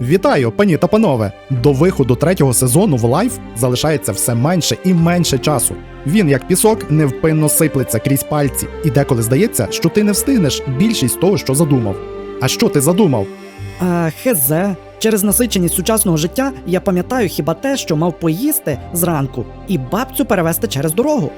Вітаю, пані та панове! До виходу третього сезону в лайф залишається все менше і менше часу. Він, як пісок, невпинно сиплеться крізь пальці, і деколи здається, що ти не встигнеш більшість того, що задумав. А що ти задумав? А, хезе. Через насиченість сучасного життя я пам'ятаю хіба те, що мав поїсти зранку і бабцю перевезти через дорогу.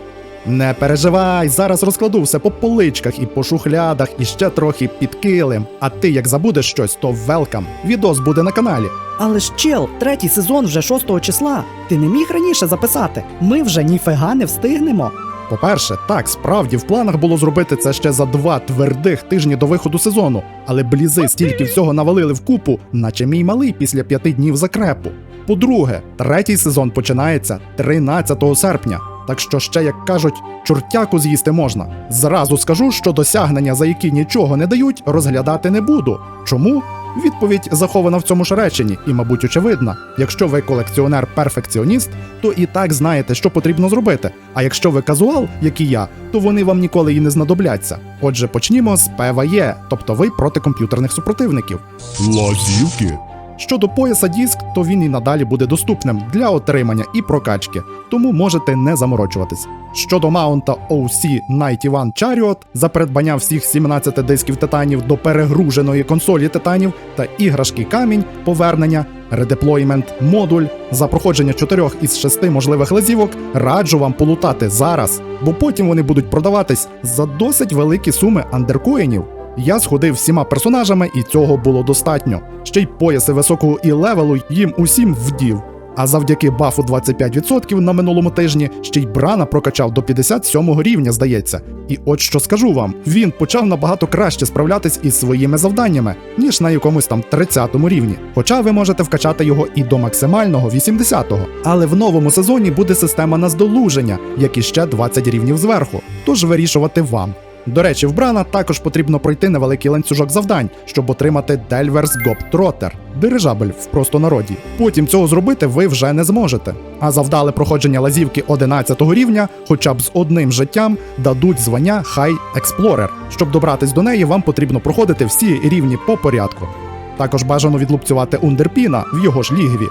Не переживай, зараз розкладу все по поличках і по шухлядах, і ще трохи під килим. А ти як забудеш щось, то велкам. Відос буде на каналі. Але ж чел, третій сезон вже 6 числа. Ти не міг раніше записати. Ми вже ніфига не встигнемо. По-перше, так, справді в планах було зробити це ще за два твердих тижні до виходу сезону, але блізи стільки всього навалили в купу, наче мій малий після п'яти днів закрепу. По-друге, третій сезон починається 13 серпня. Так що ще, як кажуть, чортяку з'їсти можна. Зразу скажу, що досягнення, за які нічого не дають, розглядати не буду. Чому? Відповідь захована в цьому ж реченні, і, мабуть, очевидна. Якщо ви колекціонер-перфекціоніст, то і так знаєте, що потрібно зробити. А якщо ви казуал, як і я, то вони вам ніколи і не знадобляться. Отже, почнімо з ПВЄ, тобто ви проти комп'ютерних супротивників. Лазівки? Щодо пояса диск, то він і надалі буде доступним для отримання і прокачки, тому можете не заморочуватись. Щодо маунта OC 91 Chariot, за придбання всіх 17 дисків титанів до перегруженої консолі титанів та іграшки камінь, повернення, редеплоймент, модуль за проходження 4 із 6 можливих лазівок, раджу вам полутати зараз, бо потім вони будуть продаватись за досить великі суми андеркоїнів. Я сходив всіма персонажами, і цього було достатньо. Ще й пояси високого і левелу їм усім вдів. А завдяки бафу 25% на минулому тижні ще й Брана прокачав до 57 рівня, здається. І от що скажу вам: він почав набагато краще справлятись із своїми завданнями, ніж на якомусь там 30 рівні. Хоча ви можете вкачати його і до максимального 80-го. Але в новому сезоні буде система наздолуження, як і ще 20 рівнів зверху. Тож вирішувати вам. До речі, в Брана також потрібно пройти невеликий ланцюжок завдань, щоб отримати Дельверс Гоптроттер – дирижабель в простонароді. Потім цього зробити ви вже не зможете. А за вдале проходження лазівки 11 рівня, хоча б з одним життям, дадуть звання High Explorer. Щоб добратись до неї, вам потрібно проходити всі рівні по порядку. Також бажано відлупцювати Ундерпіна в його ж лігві.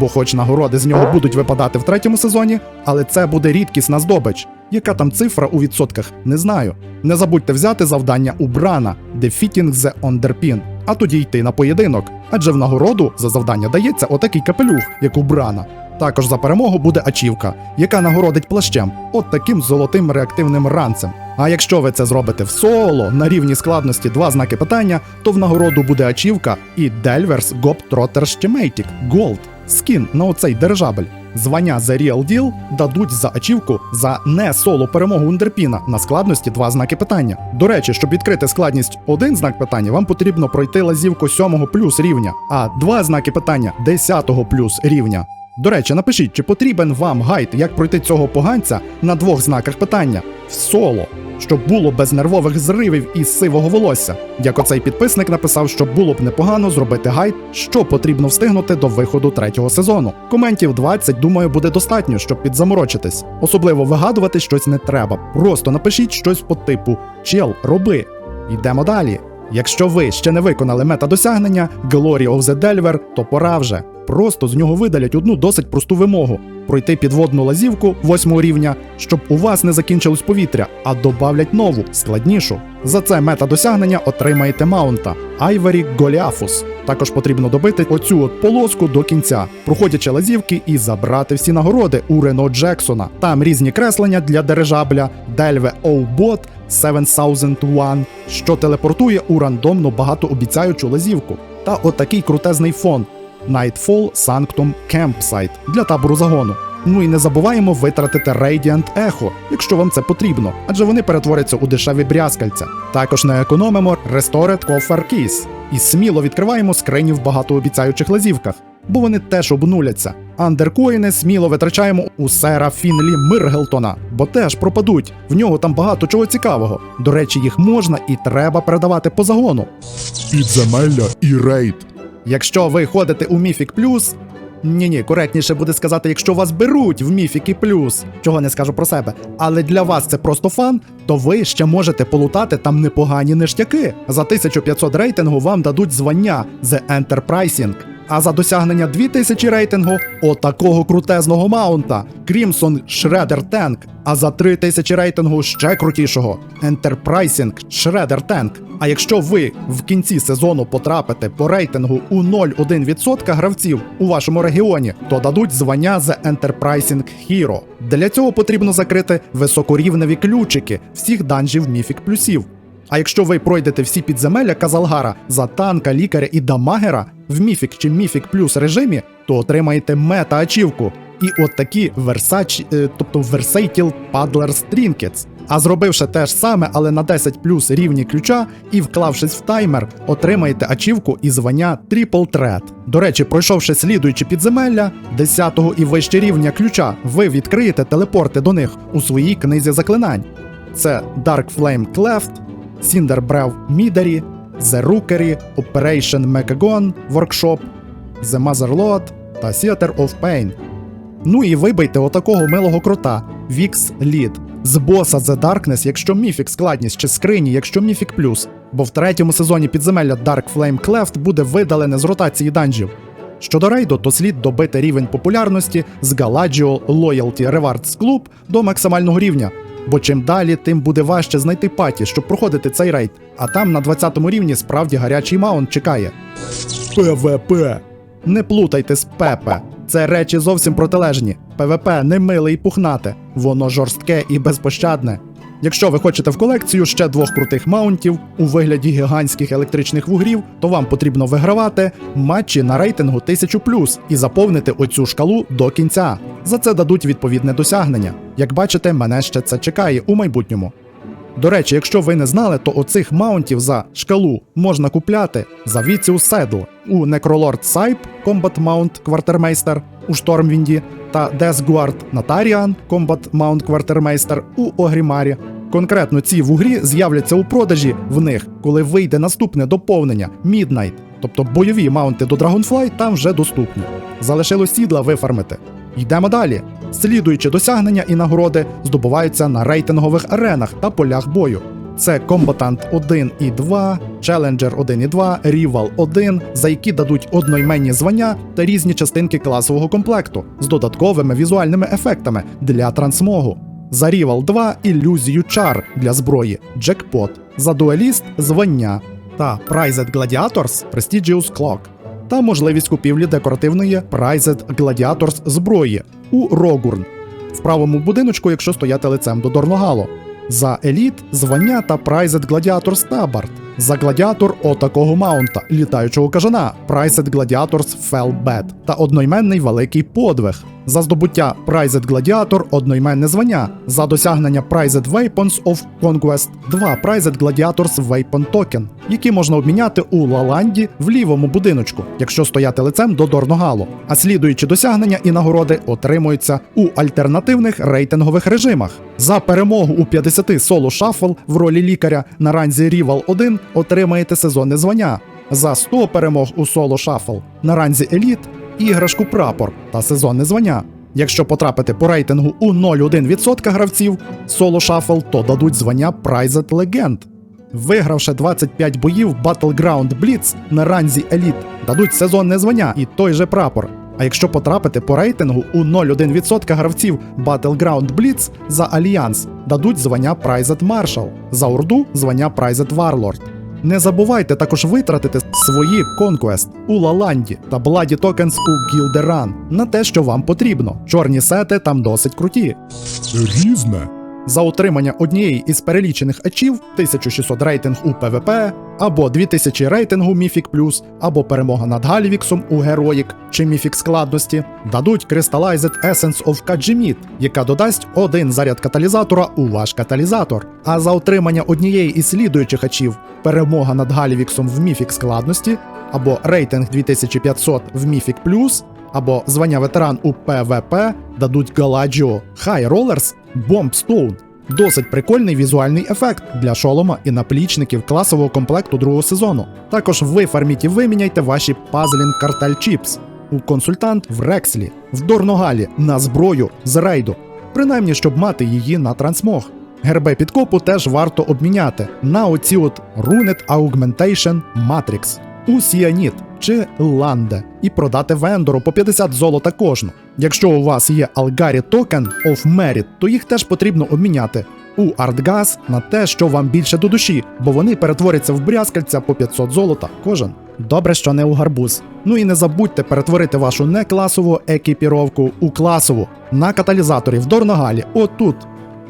Бо, хоч нагороди з нього будуть випадати в третьому сезоні, але це буде рідкісна здобич. Яка там цифра у відсотках, не знаю. Не забудьте взяти завдання у Брана Defeating the Underpin, а тоді йти на поєдинок. Адже в нагороду за завдання дається отакий капелюх, як у Брана. Також за перемогу буде ачівка, яка нагородить плащем, от таким золотим реактивним ранцем. А якщо ви це зробите в соло на рівні складності два знаки питання, то в нагороду буде ачівка і Delvers Gob Trotter Schematic Gold скін на оцей дирижабель. Звання The Real Deal дадуть за ачівку за не соло перемогу Ундерпіна на складності два знаки питання. До речі, щоб відкрити складність один знак питання, вам потрібно пройти лазівку 7 плюс рівня, а два знаки питання 10 плюс рівня. До речі, напишіть, чи потрібен вам гайд, як пройти цього поганця на двох знаках питання в соло, щоб було без нервових зривів і сивого волосся. Як оцей підписник написав, що було б непогано зробити гайд, що потрібно встигнути до виходу третього сезону. Коментів 20, думаю, буде достатньо, щоб підзаморочитись. Особливо вигадувати щось не треба. Просто напишіть щось по типу Чел, роби. Йдемо далі. Якщо ви ще не виконали метадосягнення Glory of the Delver, то пора вже. Просто з нього видалять одну досить просту вимогу: пройти підводну лазівку 8 рівня, щоб у вас не закінчилось повітря, а добавлять нову, складнішу. За це метадосягнення отримаєте маунта Айвері Голіафус. Також потрібно добити оцю от полоску до кінця, проходячи лазівки і забрати всі нагороди у Рено Джексона. Там різні креслення для дирижабля, Дельве Оубот 7001, що телепортує у рандомну багатообіцяючу лазівку. Та отакий крутезний фон Nightfall Sanctum Campsite для табору загону. Ну і не забуваємо витратити Radiant Echo, якщо вам це потрібно, адже вони перетворяться у дешеві брязкальця. Також не економимо Restored Coffer Keys і сміло відкриваємо скрині в багатообіцяючих лазівках, бо вони теж обнуляться. Андеркоїни сміло витрачаємо у сера Фінлі Миргелтона, бо теж пропадуть. В нього там багато чого цікавого. До речі, їх можна і треба передавати по загону. Підземелля і рейд. Якщо ви ходите у Міфік Плюс. Ні, ні, коректніше буде сказати, якщо вас беруть в Міфіки Плюс, чого не скажу про себе. Але для вас це просто фан, то ви ще можете полутати там непогані ништяки. За 1500 рейтингу вам дадуть звання The Enterprising. А за досягнення 2000 рейтингу отакого крутезного маунта Crimson Shredder Tank. А за 3000 рейтингу ще крутішого Enterprising Shredder Tank. А якщо ви в кінці сезону потрапите по рейтингу у 0,1% гравців у вашому регіоні, то дадуть звання The Enterprising Hero. Для цього потрібно закрити високорівневі ключики всіх данжів міфік плюсів. А якщо ви пройдете всі підземелля Казалгара за танка, лікаря і дамагера в міфік чи міфік плюс режимі, то отримаєте мета-ачівку. І от такі е, тобто Versatile Paddlers Trinkets. А зробивши те ж саме, але на 10 плюс рівні ключа і вклавшись в таймер, отримаєте ачівку і звання Triple Threat. До речі, пройшовши слідуючі підземелля 10 і вище рівня ключа, ви відкриєте телепорти до них у своїй книзі заклинань. Це Dark Flame Cleft, Cinder Brew Midari, The Rookery, Operation Mechagon Workshop, The Motherlord та Theater of Pain. Ну і вибийте отакого милого крота Vix Lead. З боса The Darkness, якщо міфік складність, чи скрині, якщо міфік плюс. Бо в третьому сезоні підземелля Dark Flame Cleft буде видалене з ротації данжів. Щодо рейду, то слід добити рівень популярності з Galadriel Loyalty Rewards Club до максимального рівня. Бо чим далі, тим буде важче знайти паті, щоб проходити цей рейд. А там на 20 рівні справді гарячий маунт чекає. ПВП. Не плутайте з Пепе. Це речі зовсім протилежні. ПВП не миле і пухнате, воно жорстке і безпощадне. Якщо ви хочете в колекцію ще двох крутих маунтів у вигляді гігантських електричних вугрів, то вам потрібно вигравати матчі на рейтингу 1000 і заповнити оцю шкалу до кінця. За це дадуть відповідне досягнення. Як бачите, мене ще це чекає у майбутньому. До речі, якщо ви не знали, то оцих маунтів за шкалу можна купляти за Віціус Седл у Necrolord Сайп Combat Mount Quartermeister у Штормвінді та Deathguard Natarian Combat Mount Quartermeister у Огрімарі. Конкретно ці вугрі з'являться у продажі в них, коли вийде наступне доповнення Midnight, тобто бойові маунти до Dragonfly там вже доступні. Залишилось сідла вифармити. Йдемо далі. Слідуючі досягнення і нагороди здобуваються на рейтингових аренах та полях бою. Це Combatant 1 і 2, Challenger 1 і 2, Rival 1, за які дадуть одноіменні звання та різні частинки класового комплекту з додатковими візуальними ефектами для трансмогу. За Рівал 2 ілюзію чар для зброї, джекпот, за дуеліст звання. Та Prized Gladiators Prestigious Clock. Та можливість купівлі декоративної Prized Gladiators зброї у Рогурн. В правому будиночку, якщо стояти лицем до Дорногало. За еліт звання та Prized Gladiators Табард. За гладіатор отакого маунта, літаючого кажана, Prized Gladiators Fellbed та одноіменний великий подвиг. За здобуття Prized Gladiator одноіменне звання. За досягнення Prized Weapons of Conquest 2 Prized Gladiators Weapon Token, які можна обміняти у Лаланді в лівому будиночку, якщо стояти лицем до Дорногалу. А слідуючі досягнення і нагороди отримуються у альтернативних рейтингових режимах. За перемогу у 50 соло шафл в ролі лікаря на ранзі Rival 1 отримаєте сезонне звання. За 100 перемог у соло шафл на ранзі Еліт іграшку прапор та сезонне звання. Якщо потрапити по рейтингу у 0,1% гравців соло шафл, то дадуть звання Prized Legend. Вигравши 25 боїв Battleground Blitz на ранзі Еліт, дадуть сезонне звання і той же прапор. А якщо потрапити по рейтингу у 0,1% гравців Battleground Blitz за Альянс, дадуть звання Prized Marshal, за Орду звання Prized Warlord. Не забувайте також витратити свої Conquest у Лаланді та Bloody Tokens у Гілдеран на те, що вам потрібно. Чорні сети там досить круті. Різне. За отримання однієї із перелічених ачів 1600 рейтинг у ПВП, або 2000 рейтингу Міфік Плюс, або перемога над Гальвіксом у Героїк чи Міфік складності, дадуть Crystallized Essence of Kajimit, яка додасть один заряд каталізатора у ваш каталізатор. А за отримання однієї із слідуючих ачів перемога над Гальвіксом в Міфік складності, або рейтинг 2500 в Міфік Плюс, або звання ветеран у ПВП дадуть High Rollers Bomb Stone. Досить прикольний візуальний ефект для шолома і наплічників класового комплекту другого сезону. Також ви фарміть і виміняйте ваші Puzzling Cartel Chips у консультант в Рекслі, в Дорногалі на зброю з рейду, принаймні щоб мати її на трансмог. Гербе підкопу теж варто обміняти на оці от Runed Augmentation Matrix. У Сіаніт чи Ланде і продати вендору по 50 золота кожну. Якщо у вас є Algari Token of Merit, то їх теж потрібно обміняти у Артгаз на те, що вам більше до душі, бо вони перетворяться в брязкальця по 500 золота кожен. Добре, що не у гарбуз. Ну і не забудьте перетворити вашу некласову екіпіровку у класову на каталізаторі в Дорногалі. Отут.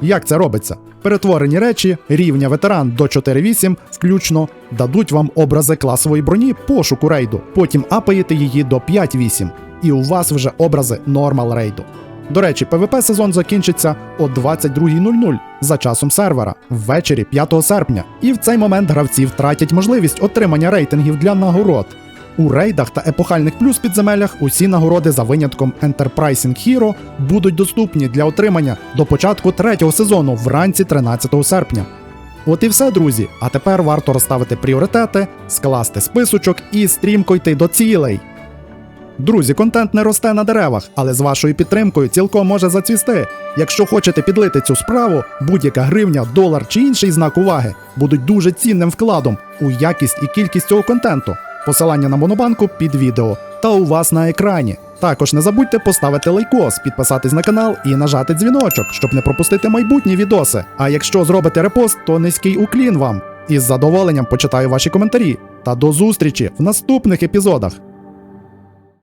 Як це робиться? Перетворені речі рівня ветеран до 4.8 включно дадуть вам образи класової броні пошуку рейду. Потім апаєте її до 5.8, і у вас вже образи нормал рейду. До речі, PvP сезон закінчиться о 22.00 за часом сервера ввечері 5 серпня. І в цей момент гравці втратять можливість отримання рейтингів для нагород. У рейдах та епохальних плюс підземеллях усі нагороди за винятком Enterprising Hero будуть доступні для отримання до початку третього сезону вранці 13 серпня. От і все, друзі. А тепер варто розставити пріоритети, скласти списочок і стрімко йти до цілей. Друзі, контент не росте на деревах, але з вашою підтримкою цілком може зацвісти. Якщо хочете підлити цю справу, будь-яка гривня, долар чи інший знак уваги будуть дуже цінним вкладом у якість і кількість цього контенту. Посилання на монобанку під відео та у вас на екрані. Також не забудьте поставити лайкос, підписатись на канал і нажати дзвіночок, щоб не пропустити майбутні відоси. А якщо зробите репост, то низький уклін вам. Із задоволенням почитаю ваші коментарі. Та до зустрічі в наступних епізодах.